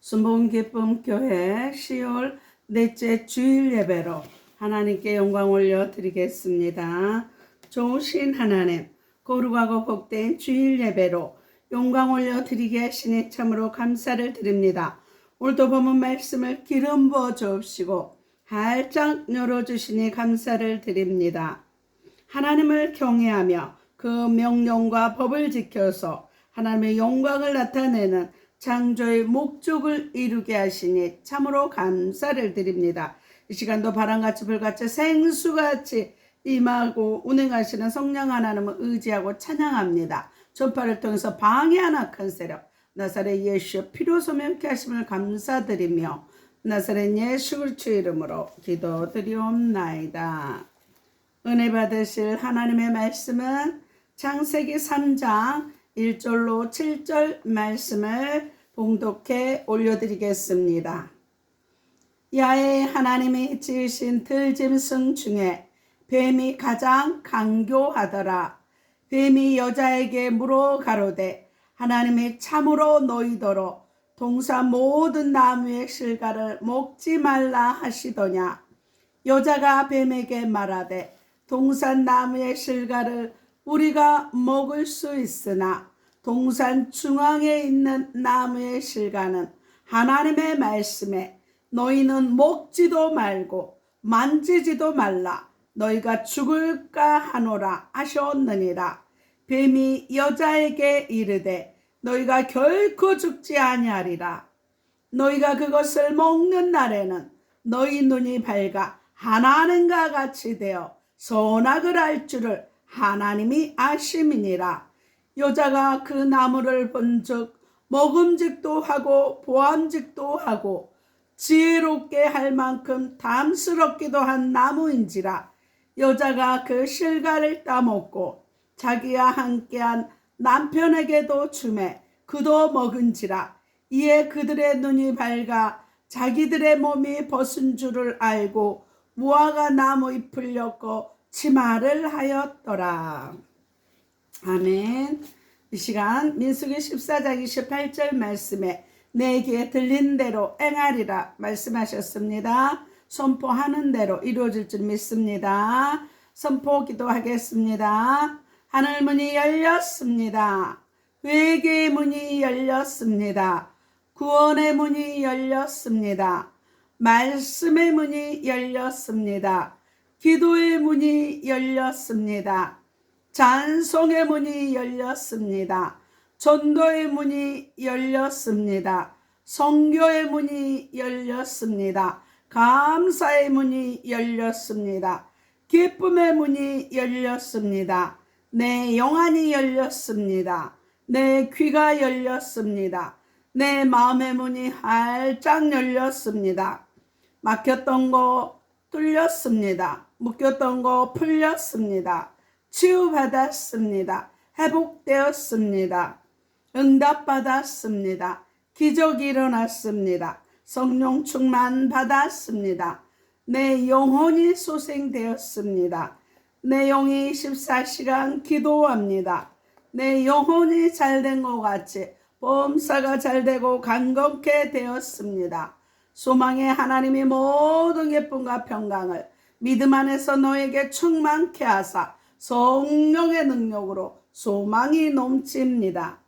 순복음 기쁨 교회 10월 넷째 주일 예배로 하나님께 영광 올려 드리겠습니다. 좋으신 하나님, 거룩하고 복된 주일 예배로 영광 올려 드리게 하시니 참으로 감사를 드립니다. 오늘도 본문 말씀을 기름 부어 주옵시고 활짝 열어주시니 감사를 드립니다. 하나님을 경외하며 그 명령과 법을 지켜서 하나님의 영광을 나타내는 창조의 목적을 이루게 하시니 참으로 감사를 드립니다. 이 시간도 바람같이 불같이 생수같이 임하고 운행하시는 성령 하나님을 의지하고 찬양합니다. 전파를 통해서 방해하는 악한 세력 나사렛 예수 피로 소명케 하심을 감사드리며 나사렛 예수 그리스도 이름으로 기도드리옵나이다. 은혜 받으실 하나님의 말씀은 창세기 3장 1절로 7절 말씀을 봉독해 올려드리겠습니다. 야의 하나님이 지으신 들짐승 중에 뱀이 가장 강교하더라. 뱀이 여자에게 물어 가로되 하나님이 참으로 너희더러 동사 모든 나무의 실과를 먹지 말라 하시더냐. 여자가 뱀에게 말하되 동산 나무의 실과를 우리가 먹을 수 있으나 동산 중앙에 있는 나무의 실과는 하나님의 말씀에 너희는 먹지도 말고 만지지도 말라. 너희가 죽을까 하노라 하셨느니라. 뱀이 여자에게 이르되 너희가 결코 죽지 아니하리라. 너희가 그것을 먹는 날에는 너희 눈이 밝아 하나님과 같이 되어 선악을 알 줄을 하나님이 아심이니라. 여자가 그 나무를 본즉 먹음직도 하고 보암직도 하고 지혜롭게 할 만큼 담스럽기도 한 나무인지라. 여자가 그 실과를 따먹고 자기와 함께한 남편에게도 주매 그도 먹은지라. 이에 그들의 눈이 밝아 자기들의 몸이 벗은 줄을 알고 무화과 나무 잎을 엮어 치마를 하였더라. 아멘. 이 시간 민수기 14장 28절 말씀에 내 귀에 들린 대로 행하리라 말씀하셨습니다. 선포하는 대로 이루어질 줄 믿습니다. 선포 기도하겠습니다. 하늘 문이 열렸습니다. 회개의 문이 열렸습니다. 구원의 문이 열렸습니다. 말씀의 문이 열렸습니다. 기도의 문이 열렸습니다. 찬송의 문이 열렸습니다. 전도의 문이 열렸습니다. 성교의 문이 열렸습니다. 감사의 문이 열렸습니다. 기쁨의 문이 열렸습니다. 내 영안이 열렸습니다. 내 귀가 열렸습니다. 내 마음의 문이 활짝 열렸습니다. 막혔던 거 뚫렸습니다. 묶였던 거 풀렸습니다. 치유받았습니다. 회복되었습니다. 응답받았습니다. 기적이 일어났습니다. 성령 충만 받았습니다. 내 영혼이 소생되었습니다. 내 영이 24시간 기도합니다. 내 영혼이 잘 된 것 같이 범사가 잘 되고 간곡해 되었습니다. 소망의 하나님이 모든 예쁨과 평강을 믿음 안에서 너에게 충만케 하사 성령의 능력으로 소망이 넘칩니다.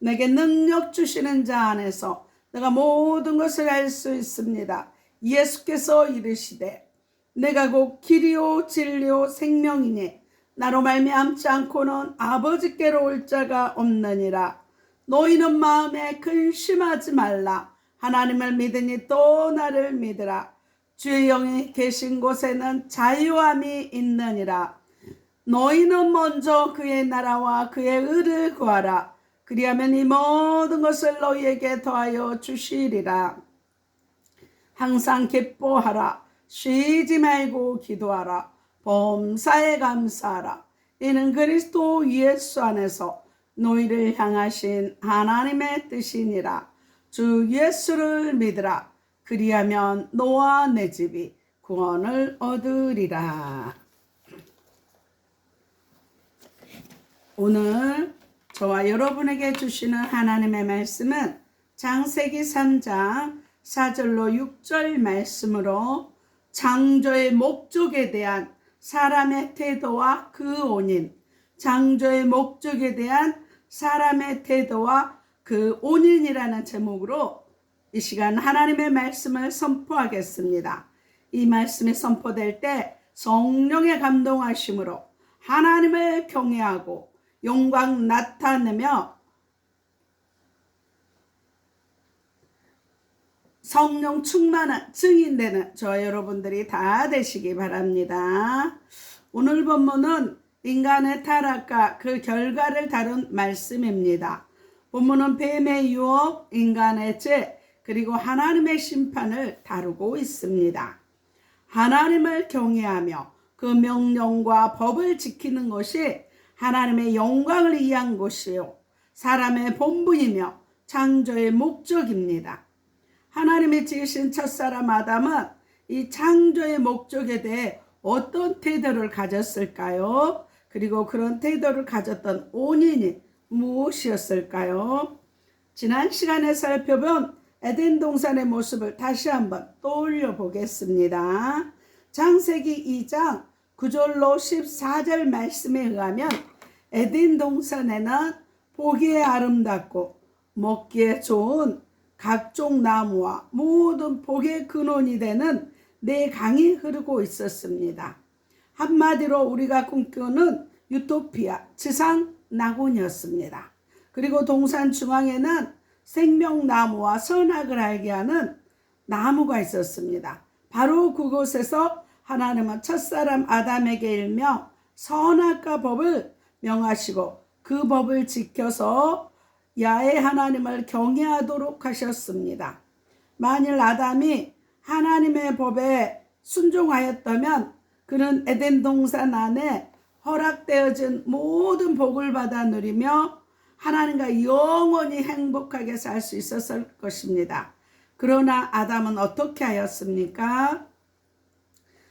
내게 능력 주시는 자 안에서 내가 모든 것을 알 수 있습니다. 예수께서 이르시되 내가 곧 길이요 진리요 생명이니 나로 말미암지 않고는 아버지께로 올 자가 없느니라. 너희는 마음에 근심하지 말라. 하나님을 믿으니 또 나를 믿으라. 주의 영이 계신 곳에는 자유함이 있느니라. 너희는 먼저 그의 나라와 그의 의를 구하라. 그리하면 이 모든 것을 너희에게 더하여 주시리라. 항상 기뻐하라. 쉬지 말고 기도하라. 범사에 감사하라. 이는 그리스도 예수 안에서 너희를 향하신 하나님의 뜻이니라. 주 예수를 믿으라. 그리하면 너와 내 집이 구원을 얻으리라. 오늘 저와 여러분에게 주시는 하나님의 말씀은 장세기 3장 4절로 6절 말씀으로 창조의 목적에 대한 사람의 태도와 그 원인, 창조의 목적에 대한 사람의 태도와 그 원인이라는 제목으로 이 시간 하나님의 말씀을 선포하겠습니다. 이 말씀이 선포될 때 성령의 감동하심으로 하나님을 경외하고 영광 나타내며 성령 충만한 증인되는 저 여러분들이 다 되시기 바랍니다. 오늘 본문은 인간의 타락과 그 결과를 다룬 말씀입니다. 본문은 뱀의 유혹, 인간의 죄, 그리고 하나님의 심판을 다루고 있습니다. 하나님을 경외하며 그 명령과 법을 지키는 것이 하나님의 영광을 위한 것이요. 사람의 본분이며 창조의 목적입니다. 하나님이 지으신 첫사람 아담은 이 창조의 목적에 대해 어떤 태도를 가졌을까요? 그리고 그런 태도를 가졌던 원인이 무엇이었을까요? 지난 시간에 살펴본 에덴 동산의 모습을 다시 한번 떠올려 보겠습니다. 장세기 2장 9절로 14절 말씀에 의하면 에덴 동산에는 보기에 아름답고 먹기에 좋은 각종 나무와 모든 복의 근원이 되는 네 강이 흐르고 있었습니다. 한마디로 우리가 꿈꾸는 유토피아, 지상 낙원이었습니다. 그리고 동산 중앙에는 생명나무와 선악을 알게 하는 나무가 있었습니다. 바로 그곳에서 하나님은 첫사람 아담에게 일명 선악과 법을 명하시고 그 법을 지켜서 야의 하나님을 경외하도록 하셨습니다. 만일 아담이 하나님의 법에 순종하였다면 그는 에덴 동산 안에 허락되어진 모든 복을 받아 누리며 하나님과 영원히 행복하게 살 수 있었을 것입니다. 그러나 아담은 어떻게 하였습니까?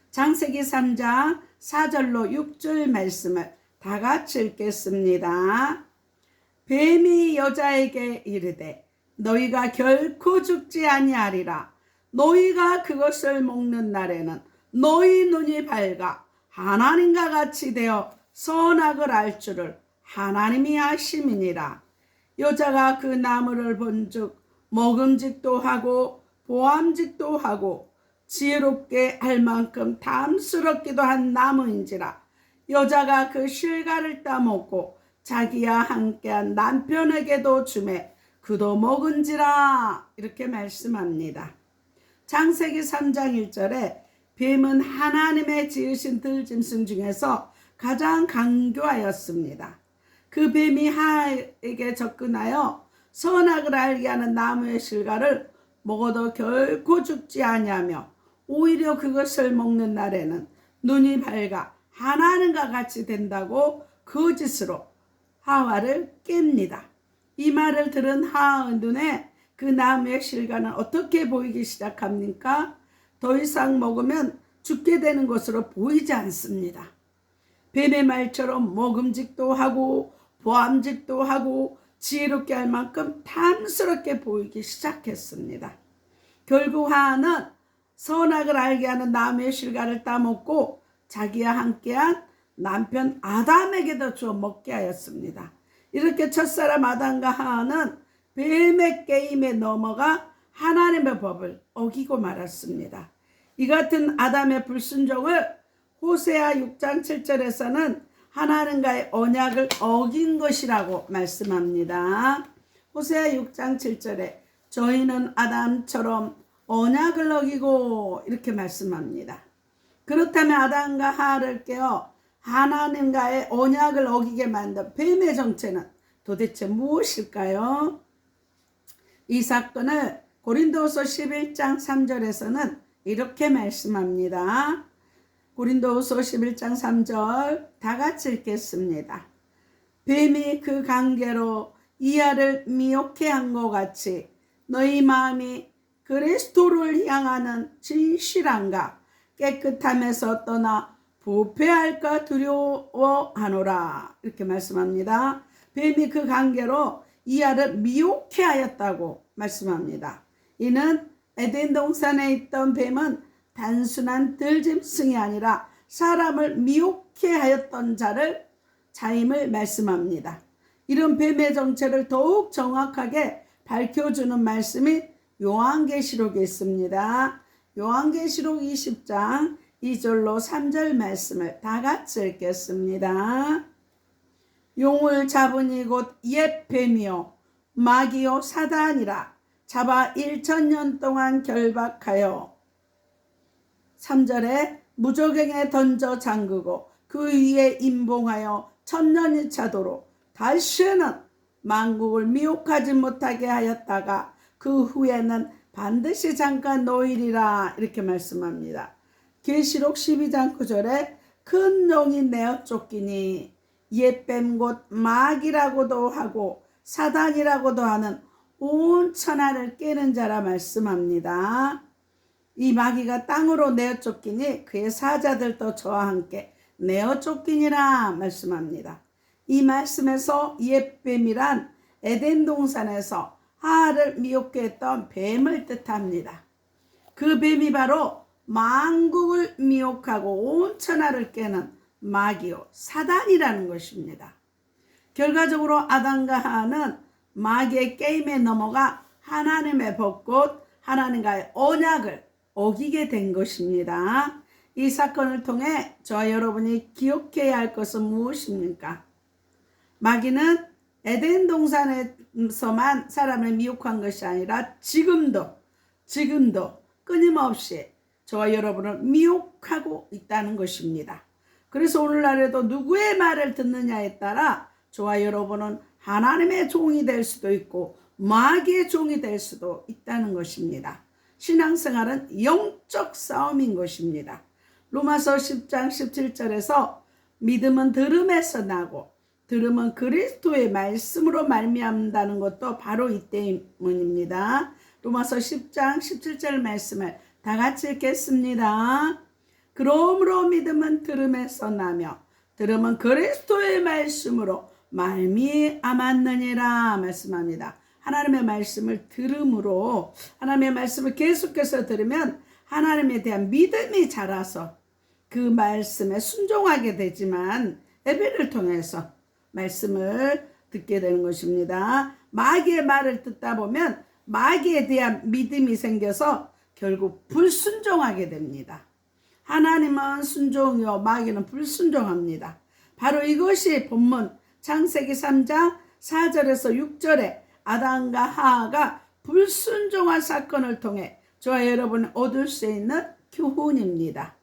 장세기 3장 4절로 6절 말씀을 다 같이 읽겠습니다. 뱀이 여자에게 이르되 너희가 결코 죽지 아니하리라. 너희가 그것을 먹는 날에는 너희 눈이 밝아 하나님과 같이 되어 선악을 알 줄을 하나님이 아심이니라. 여자가 그 나무를 본즉 먹음직도 하고 보암직도 하고 지혜롭게 할 만큼 탐스럽기도 한 나무인지라. 여자가 그 실과를 따먹고 자기와 함께한 남편에게도 주매 그도 먹은지라 이렇게 말씀합니다. 장세기 3장 1절에 뱀은 하나님의 지으신 들짐승 중에서 가장 강교하였습니다. 그 뱀이 하에게 접근하여 선악을 알게 하는 나무의 실과를 먹어도 결코 죽지 아니하며 오히려 그것을 먹는 날에는 눈이 밝아 하나님과 같이 된다고 거짓으로 하와를 깹니다. 이 말을 들은 하와의 눈에 그 나무의 실과는 어떻게 보이기 시작합니까? 더 이상 먹으면 죽게 되는 것으로 보이지 않습니다. 뱀의 말처럼 먹음직도 하고 보암직도 하고 지혜롭게 할 만큼 탐스럽게 보이기 시작했습니다. 결국 하나는 선악을 알게 하는 나무의 실과를 따먹고 자기와 함께한 남편 아담에게도 주어 먹게 하였습니다. 이렇게 첫사람 아담과 하나는 뱀의 게임에 넘어가 하나님의 법을 어기고 말았습니다. 이 같은 아담의 불순종을 호세아 6장 7절에서는 하나님과의 언약을 어긴 것이라고 말씀합니다. 호세아 6장 7절에 저희는 아담처럼 언약을 어기고 이렇게 말씀합니다. 그렇다면 아담과 하를 깨어 하나님과의 언약을 어기게 만든 뱀의 정체는 도대체 무엇일까요? 이 사건을 고린도서 11장 3절에서는 이렇게 말씀합니다. 고린도후서 11장 3절 다 같이 읽겠습니다. 뱀이 그 관계로 이하를 미혹해 한 것 같이 너희 마음이 그리스도를 향하는 진실함과 깨끗함에서 떠나 부패할까 두려워하노라 이렇게 말씀합니다. 뱀이 그 관계로 이 알을 미혹해 하였다고 말씀합니다. 이는 에덴 동산에 있던 뱀은 단순한 들짐승이 아니라 사람을 미혹해 하였던 자를 자임을 말씀합니다. 이런 뱀의 정체를 더욱 정확하게 밝혀주는 말씀이 요한계시록에 있습니다. 요한계시록 20장 2절로 3절 말씀을 다 같이 읽겠습니다. 용을 잡은 이곳 옛 뱀이요 마귀요 사단이라 잡아 1천년 동안 결박하여 3절에 무조경에 던져 잠그고 그 위에 임봉하여 천년이 차도록 다시는 만국을 미혹하지 못하게 하였다가 그 후에는 반드시 잠깐 노일이라 이렇게 말씀합니다. 계시록 12장 9절에 큰 용이 내어 쫓기니 옛뱀 곧 마귀라고도 하고 사단이라고도 하는 온 천하를 깨는 자라 말씀합니다. 이 마귀가 땅으로 내어 쫓기니 그의 사자들도 저와 함께 내어 쫓기니라 말씀합니다. 이 말씀에서 옛뱀이란 에덴 동산에서 하를 미혹해 했던 뱀을 뜻합니다. 그 뱀이 바로 만국을 미혹하고 온 천하를 깨는 마귀요 사단이라는 것입니다. 결과적으로 아담과 하는 마귀의 게임에 넘어가 하나님의 벚꽃 하나님과의 언약을 어기게 된 것입니다. 이 사건을 통해 저와 여러분이 기억해야 할 것은 무엇입니까? 마귀는 에덴 동산에서만 사람을 미혹한 것이 아니라 지금도 지금도 끊임없이 저와 여러분을 미혹하고 있다는 것입니다. 그래서 오늘날에도 누구의 말을 듣느냐에 따라 저와 여러분은 하나님의 종이 될 수도 있고 마귀의 종이 될 수도 있다는 것입니다. 신앙생활은 영적 싸움인 것입니다. 로마서 10장 17절에서 믿음은 들음에서 나고 들음은 그리스도의 말씀으로 말미암다는 것도 바로 이 때문입니다. 로마서 10장 17절 말씀을 다 같이 읽겠습니다. 그러므로 믿음은 들음에서 나며 들음은 그리스도의 말씀으로 말미암았느니라 말씀합니다. 하나님의 말씀을 들음으로 하나님의 말씀을 계속해서 들으면 하나님에 대한 믿음이 자라서 그 말씀에 순종하게 되지만 예배를 통해서 말씀을 듣게 되는 것입니다. 마귀의 말을 듣다 보면 마귀에 대한 믿음이 생겨서 결국 불순종하게 됩니다. 하나님은 순종이요 마귀는 불순종합니다. 바로 이것이 본문 창세기 3장 4절에서 6절에 아담과 하하가 불순종한 사건을 통해 저와 여러분 얻을 수 있는 교훈입니다.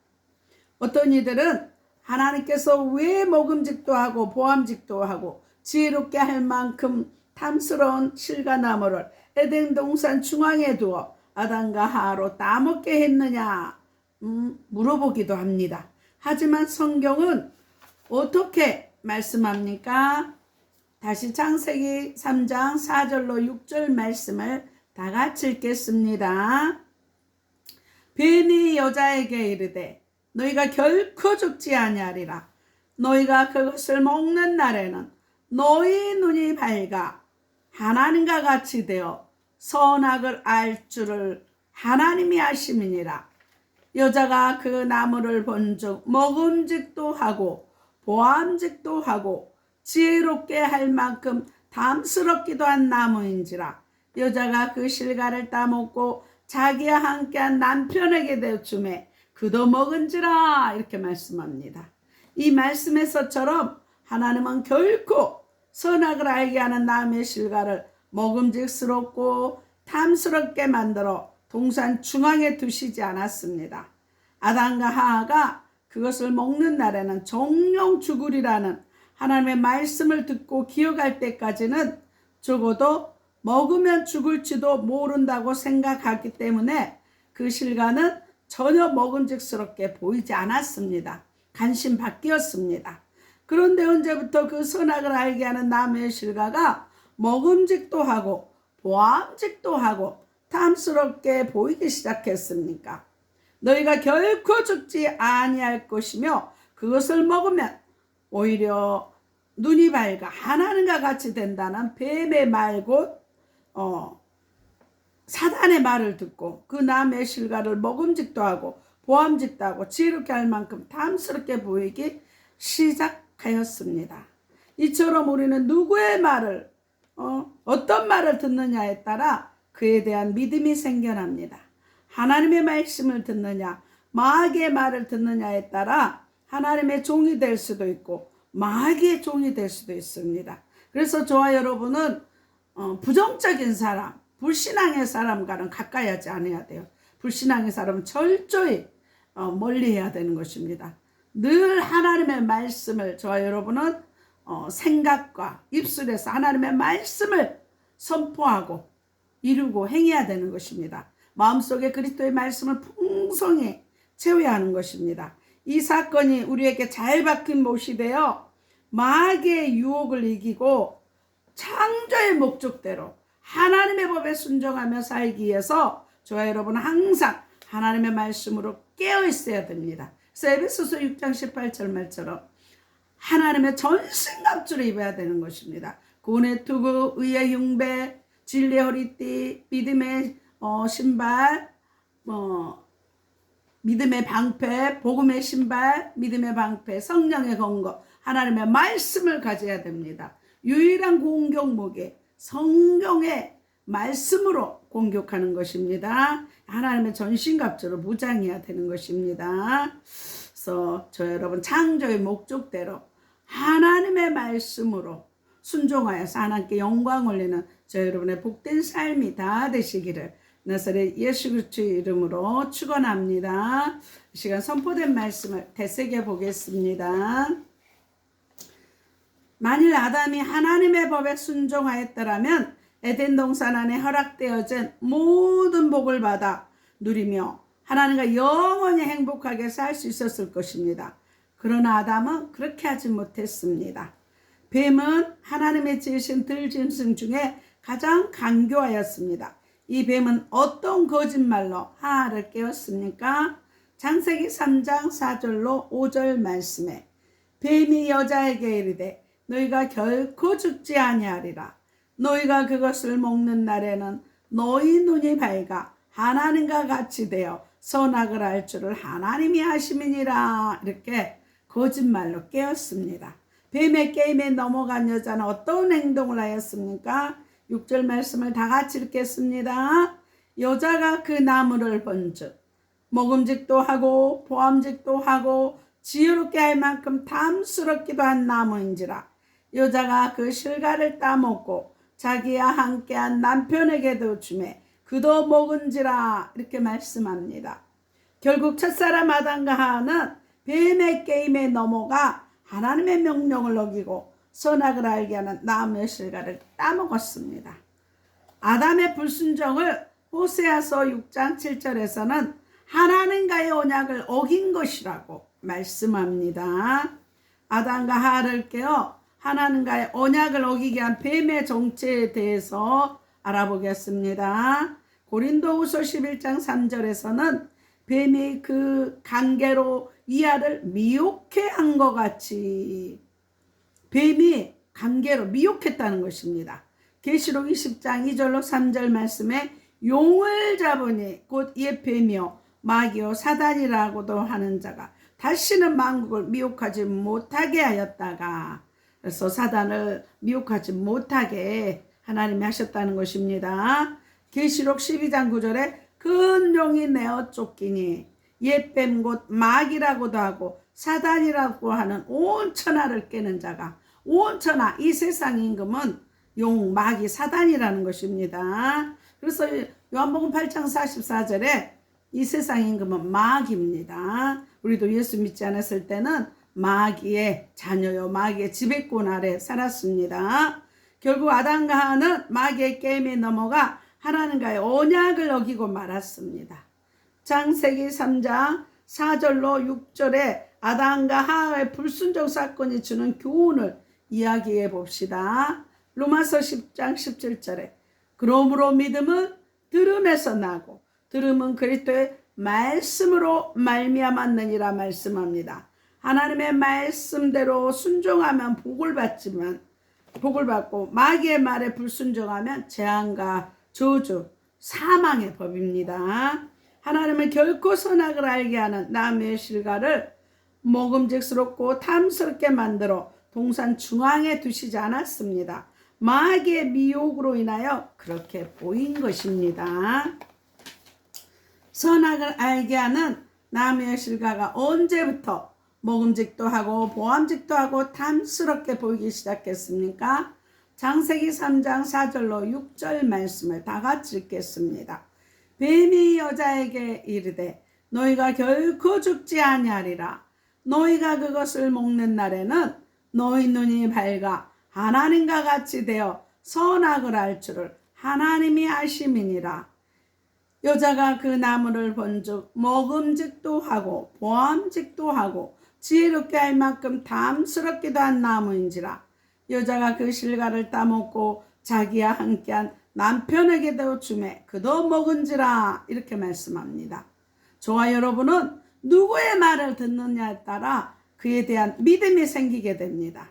어떤 이들은 하나님께서 왜 먹음직도 하고 보암직도 하고 지혜롭게 할 만큼 탐스러운 실과나무를 에덴 동산 중앙에 두어 아담과 하하로 따먹게 했느냐 음, 물어보기도 합니다. 하지만 성경은 어떻게 말씀합니까? 다시 창세기 3장 4절로 6절 말씀을 다 같이 읽겠습니다. 뱀이 여자에게 이르되 너희가 결코 죽지 아니하리라. 너희가 그것을 먹는 날에는 너희 눈이 밝아 하나님과 같이 되어 선악을 알 줄을 하나님이 아심이니라. 여자가 그 나무를 본즉 먹음직도 하고 보암직도 하고 지혜롭게 할 만큼 담스럽기도 한 나무인지라 여자가 그 실과를 따먹고 자기와 함께한 남편에게 대주매 그도 먹은지라 이렇게 말씀합니다. 이 말씀에서처럼 하나님은 결코 선악을 알게 하는 남의 실과를 먹음직스럽고 탐스럽게 만들어 동산 중앙에 두시지 않았습니다. 아담과 하하가 그것을 먹는 날에는 정령 죽으리라는 하나님의 말씀을 듣고 기억할 때까지는 적어도 먹으면 죽을지도 모른다고 생각하기 때문에 그 실과는 전혀 먹음직스럽게 보이지 않았습니다. 간신 바뀌었습니다. 그런데 언제부터 그 선악을 알게 하는 남의 실과가 먹음직도 하고 보암직도 하고 탐스럽게 보이기 시작했습니까? 너희가 결코 죽지 아니할 것이며 그것을 먹으면 오히려 눈이 밝아 하나님과 같이 된다는 뱀의 말곧 어, 사단의 말을 듣고 그 남의 실과를 먹음직도 하고 보암직도 하고 지혜롭게 할 만큼 탐스럽게 보이기 시작하였습니다. 이처럼 우리는 누구의 말을 어, 어떤 말을 듣느냐에 따라 그에 대한 믿음이 생겨납니다. 하나님의 말씀을 듣느냐, 마귀의 말을 듣느냐에 따라 하나님의 종이 될 수도 있고 마귀의 종이 될 수도 있습니다. 그래서 저와 여러분은 어, 부정적인 사람, 불신앙의 사람과는 가까이 하지 않아야 돼요. 불신앙의 사람은 철저히 어, 멀리 해야 되는 것입니다. 늘 하나님의 말씀을 저와 여러분은 어, 생각과 입술에서 하나님의 말씀을 선포하고 이루고 행해야 되는 것입니다. 마음속에 그리스도의 말씀을 풍성히 채워야 하는 것입니다. 이 사건이 우리에게 잘 박힌 못이 되어 마귀의 유혹을 이기고 창조의 목적대로 하나님의 법에 순종하며 살기 위해서 저와 여러분 항상 하나님의 말씀으로 깨어 있어야 됩니다. 에베소서 6장 18절 말처럼 하나님의 전신갑주를 입어야 되는 것입니다. 구원의 투구, 의의 흉배, 진리의 허리띠, 믿음의 어, 신발, 어, 믿음의 방패, 복음의 신발, 믿음의 방패, 성령의 건거, 하나님의 말씀을 가져야 됩니다. 유일한 공격 무기, 성경의 말씀으로 공격하는 것입니다. 하나님의 전신갑주로 무장해야 되는 것입니다. 그래서 저 여러분 창조의 목적대로 하나님의 말씀으로 순종하여서 하나님께 영광 올리는 저 여러분의 복된 삶이 다 되시기를 나사렛 예수 그리스도의 이름으로 축원합니다. 이 시간 선포된 말씀을 되새겨 보겠습니다. 만일 아담이 하나님의 법에 순종하였더라면 에덴 동산 안에 허락되어진 모든 복을 받아 누리며 하나님과 영원히 행복하게 살 수 있었을 것입니다. 그러나 아담은 그렇게 하지 못했습니다. 뱀은 하나님의 지으신 들짐승 중에 가장 간교하였습니다. 이 뱀은 어떤 거짓말로 하하를 깨웠습니까? 장세기 3장 4절로 5절 말씀에 뱀이 여자에게 이르되 너희가 결코 죽지 아니하리라. 너희가 그것을 먹는 날에는 너희 눈이 밝아 하나님과 같이 되어 선악을 알 줄을 하나님이 하심이니라. 이렇게 거짓말로 깨었습니다. 뱀의 게임에 넘어간 여자는 어떤 행동을 하였습니까? 6절 말씀을 다 같이 읽겠습니다. 여자가 그 나무를 본즉 먹음직도 하고 보암직도 하고 지혜롭게 할 만큼 탐스럽기도 한 나무인지라 여자가 그 실과를 따먹고 자기와 함께한 남편에게도 주매 그도 먹은지라 이렇게 말씀합니다. 결국 첫사람 아담과 하와는 뱀의 게임에 넘어가 하나님의 명령을 어기고 선악을 알게 하는 나무의 실과를 따먹었습니다. 아담의 불순종을 호세아서 6장 7절에서는 하나님과의 언약을 어긴 것이라고 말씀합니다. 아담과 하와를 깨어 하나님과의 언약을 어기게 한 뱀의 정체에 대해서 알아보겠습니다. 고린도후서 11장 3절에서는 뱀이 그 관계로 이하를 미혹해 한 것 같이 뱀이 관계로 미혹했다는 것입니다. 계시록 20장 2절로 3절 말씀에 용을 잡으니 곧 예뱀이요 마귀요 사단이라고도 하는 자가 다시는 만국을 미혹하지 못하게 하였다가 그래서 사단을 미혹하지 못하게 하나님이 하셨다는 것입니다. 계시록 12장 9절에 큰 용이 내어 쫓기니 옛뱀 곧 마귀라고도 하고 사단이라고 하는 온 천하를 깨는 자가 온 천하 이 세상 임금은 용 마귀 사단이라는 것입니다. 그래서 요한복음 8장 44절에 이 세상 임금은 마귀입니다. 우리도 예수 믿지 않았을 때는 마귀의 자녀요 마귀의 지배권 아래 살았습니다. 결국 아담과 하와는 마귀의 게임에 넘어가 하나님과의 언약을 어기고 말았습니다. 장세기 3장 4절로 6절에 아담과 하와의 불순종 사건이 주는 교훈을 이야기해 봅시다. 로마서 10장 17절에 그러므로 믿음은 들음에서 나고 들음은 그리스도의 말씀으로 말미암았느니라 말씀합니다. 하나님의 말씀대로 순종하면 복을 받지만 복을 받고 마귀의 말에 불순종하면 재앙과 저주, 사망의 법입니다. 하나님은 결코 선악을 알게 하는 남의 실가를 먹음직스럽고 탐스럽게 만들어 동산 중앙에 두시지 않았습니다. 마귀의 미혹으로 인하여 그렇게 보인 것입니다. 선악을 알게 하는 남의 실가가 언제부터 먹음직도 하고 보암직도 하고 탐스럽게 보이기 시작했습니까? 장세기 3장 4절로 6절 말씀을 다 같이 읽겠습니다. 뱀이 여자에게 이르되 너희가 결코 죽지 아니하리라. 너희가 그것을 먹는 날에는 너희 눈이 밝아 하나님과 같이 되어 선악을 알 줄을 하나님이 아심이니라. 여자가 그 나무를 본즉 먹음직도 하고 보암직도 하고 지혜롭게 할 만큼 담스럽기도 한 나무인지라 여자가 그 실과를 따먹고 자기와 함께한 남편에게도 주매 그도 먹은지라 이렇게 말씀합니다. 저와 여러분은 누구의 말을 듣느냐에 따라 그에 대한 믿음이 생기게 됩니다.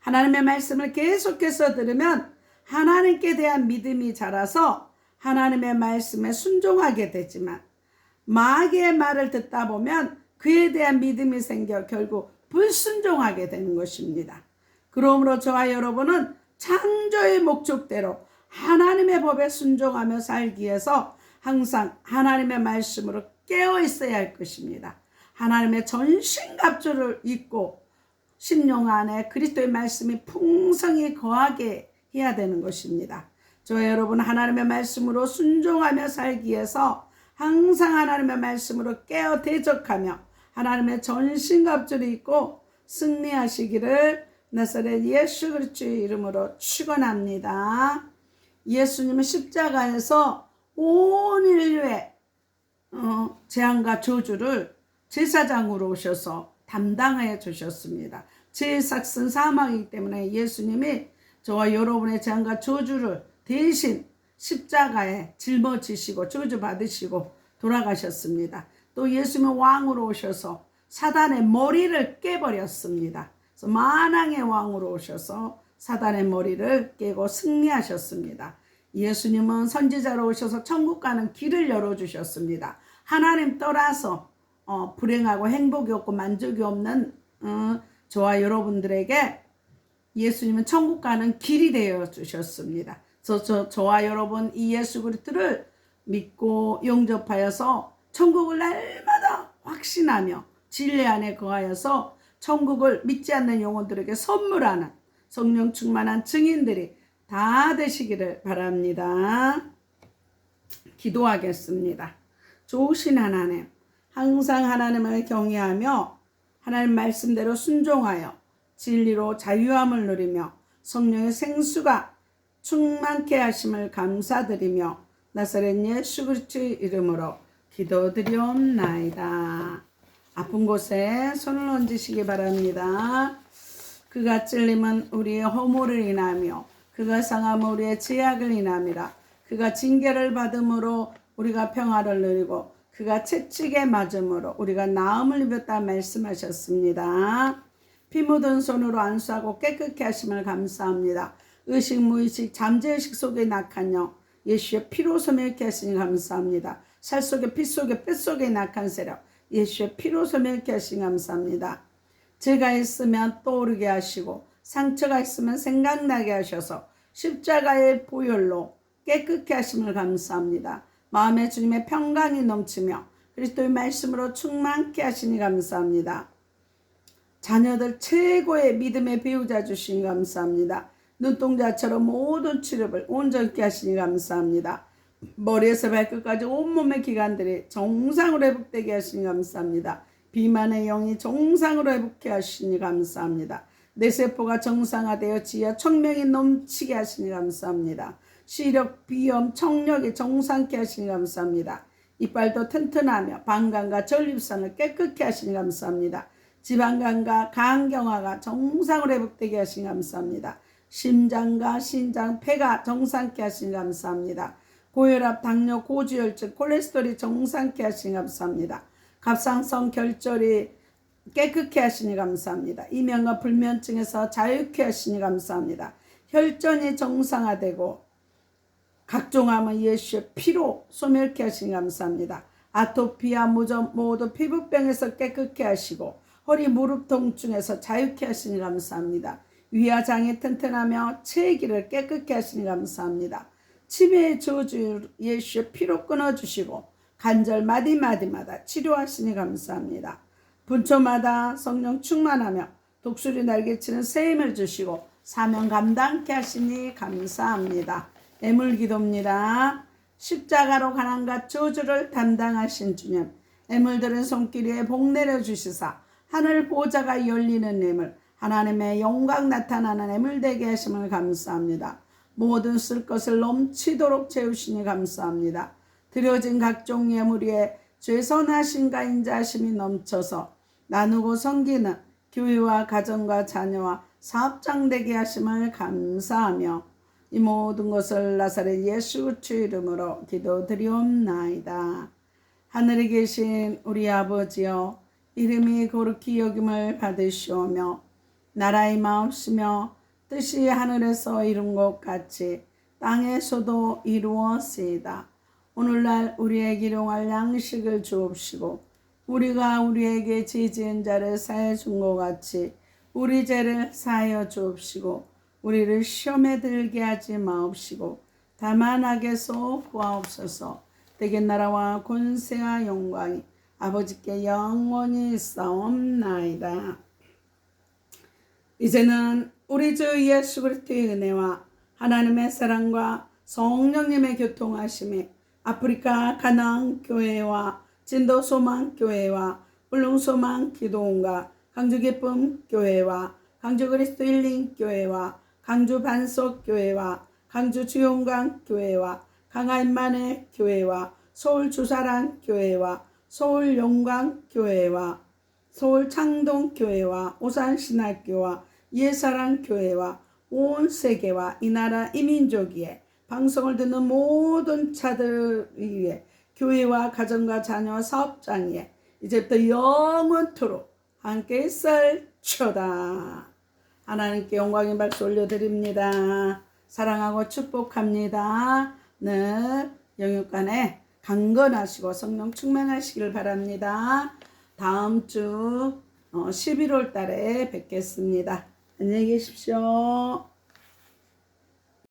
하나님의 말씀을 계속해서 들으면 하나님께 대한 믿음이 자라서 하나님의 말씀에 순종하게 되지만 마귀의 말을 듣다 보면 그에 대한 믿음이 생겨 결국 불순종하게 되는 것입니다. 그러므로 저와 여러분은 창조의 목적대로 하나님의 법에 순종하며 살기 위해서 항상 하나님의 말씀으로 깨어 있어야 할 것입니다. 하나님의 전신갑주를 입고 심령 안에 그리스도의 말씀이 풍성히 거하게 해야 되는 것입니다. 저 여러분 하나님의 말씀으로 순종하며 살기 위해서 항상 하나님의 말씀으로 깨어 대적하며 하나님의 전신갑주를 입고 승리하시기를 나사렛 예수 그리스도의 이름으로 축원합니다. 예수님은 십자가에서 온 인류의 어, 재앙과 저주를 제사장으로 오셔서 담당해 주셨습니다. 제 삭슨 사망이기 때문에 예수님이 저와 여러분의 재앙과 저주를 대신 십자가에 짊어지시고 저주 받으시고 돌아가셨습니다. 또 예수님은 왕으로 오셔서 사단의 머리를 깨버렸습니다. 그래서 만왕의 왕으로 오셔서 사단의 머리를 깨고 승리하셨습니다. 예수님은 선지자로 오셔서 천국 가는 길을 열어주셨습니다. 하나님 떠나서 어, 불행하고 행복이 없고 만족이 없는 어, 저와 여러분들에게 예수님은 천국 가는 길이 되어 주셨습니다. 저, 저, 저와 여러분 이 예수 그리스도를 믿고 영접하여서 천국을 날마다 확신하며 진리 안에 거하여서 천국을 믿지 않는 영혼들에게 선물하는 성령 충만한 증인들이 다 되시기를 바랍니다. 기도하겠습니다. 좋으신 하나님, 항상 하나님을 경외하며 하나님 말씀대로 순종하여 진리로 자유함을 누리며 성령의 생수가 충만케 하심을 감사드리며 나사렛 예수 그리스도의 이름으로 기도드리옵나이다. 아픈 곳에 손을 얹으시기 바랍니다. 그가 찔림은 우리의 허물을 인하며 그가 상함은 우리의 죄악을 인함이라. 그가 징계를 받음으로 우리가 평화를 누리고 그가 채찍에 맞음으로 우리가 나음을 입었다 말씀하셨습니다. 피 묻은 손으로 안수하고 깨끗게 하심을 감사합니다. 의식 무의식 잠재의식 속에 낙한 영 예수의 피로 소멸케 하시니 감사합니다. 살 속에 피 속에 뼈 속에 낙한 세력 예수의 피로 소멸케 하시니 감사합니다. 죄가 있으면 떠오르게 하시고 상처가 있으면 생각나게 하셔서 십자가의 보혈로 깨끗게 하심을 감사합니다. 마음에 주님의 평강이 넘치며 그리스도의 말씀으로 충만케 하시니 감사합니다. 자녀들 최고의 믿음의 배우자 주시니 감사합니다. 눈동자처럼 모든 치료를 온전케 하시니 감사합니다. 머리에서 발끝까지 온몸의 기관들이 정상으로 회복되게 하시니 감사합니다. 비만의 영이 정상으로 회복해 하시니 감사합니다. 내 세포가 정상화되어 지하 청명이 넘치게 하시니 감사합니다. 시력, 비염, 청력이 정상케 하시니 감사합니다. 이빨도 튼튼하며 방광과 전립선을 깨끗게 하시니 감사합니다. 지방간과 간경화가 정상으로 회복되게 하시니 감사합니다. 심장과 신장, 폐가 정상케 하시니 감사합니다. 고혈압, 당뇨, 고지혈증, 콜레스테롤이 정상케 하시니 감사합니다. 갑상선 결절이 깨끗게 하시니 감사합니다. 이면과 불면증에서 자유케 하시니 감사합니다. 혈전이 정상화되고 각종 암은 예수의 피로 소멸케 하시니 감사합니다. 아토피아 무전 모두 피부병에서 깨끗게 하시고 허리 무릎 통증에서 자유케 하시니 감사합니다. 위와 장이 튼튼하며 체기를 깨끗게 하시니 감사합니다. 치매의 저주 예수의 피로 끊어주시고 관절 마디마디마다 치료하시니 감사합니다. 분초마다 성령 충만하며 독수리 날개치는 새 힘을 주시고 사명 감당케 하시니 감사합니다. 애물 기도입니다. 십자가로 가난과 저주를 담당하신 주님 애물들은 손길 위에 복 내려 주시사 하늘 보좌가 열리는 애물 하나님의 영광 나타나는 애물 되게 하심을 감사합니다. 모든 쓸 것을 넘치도록 채우시니 감사합니다. 드려진 각종 예물 위에 죄선하신가 인자하심이 넘쳐서 나누고 섬기는 교회와 가정과 자녀와 사업장 되게 하심을 감사하며 이 모든 것을 나사렛 예수 주 이름으로 기도드리옵나이다. 하늘에 계신 우리 아버지여 이름이 거룩히 여김을 받으시오며 나라의 마옵시며 뜻이 하늘에서 이룬 것 같이 땅에서도 이루어지이다. 오늘날 우리에게 일용할 양식을 주옵시고 우리가 우리에게 지지은 자를 사해 준 것 같이 우리 죄를 사하여 주옵시고 우리를 시험에 들게 하지 마옵시고 다만 악에서 구하옵소서 대개 나라와 권세와 영광이 아버지께 영원히 있사옵나이다. 이제는 우리 주 예수 그리스도의 은혜와 하나님의 사랑과 성령님의 교통하심이 아프리카 가나안 교회와 진도 소망 교회와 울릉 소망 기도원과 강주 기쁨 교회와 강주 그리스도 힐링 교회와 강주 반석 교회와 강주 주용강 교회와 강화인만의 교회와 서울 주사랑 교회와 서울 용광 교회와 서울 창동 교회와 오산 신학교와 예사랑 교회와 온 세계와 이 나라 이민족 위에 방송을 듣는 모든 자들 위에 교회와 가정과 자녀 사업장 위에 이제부터 영원토록 함께 있을초다. 하나님께 영광의 박수 올려드립니다. 사랑하고 축복합니다. 늘 영육간에 강건하시고 성령 충만하시길 바랍니다. 다음 주 11월 달에 뵙겠습니다. 안녕히 계십시오.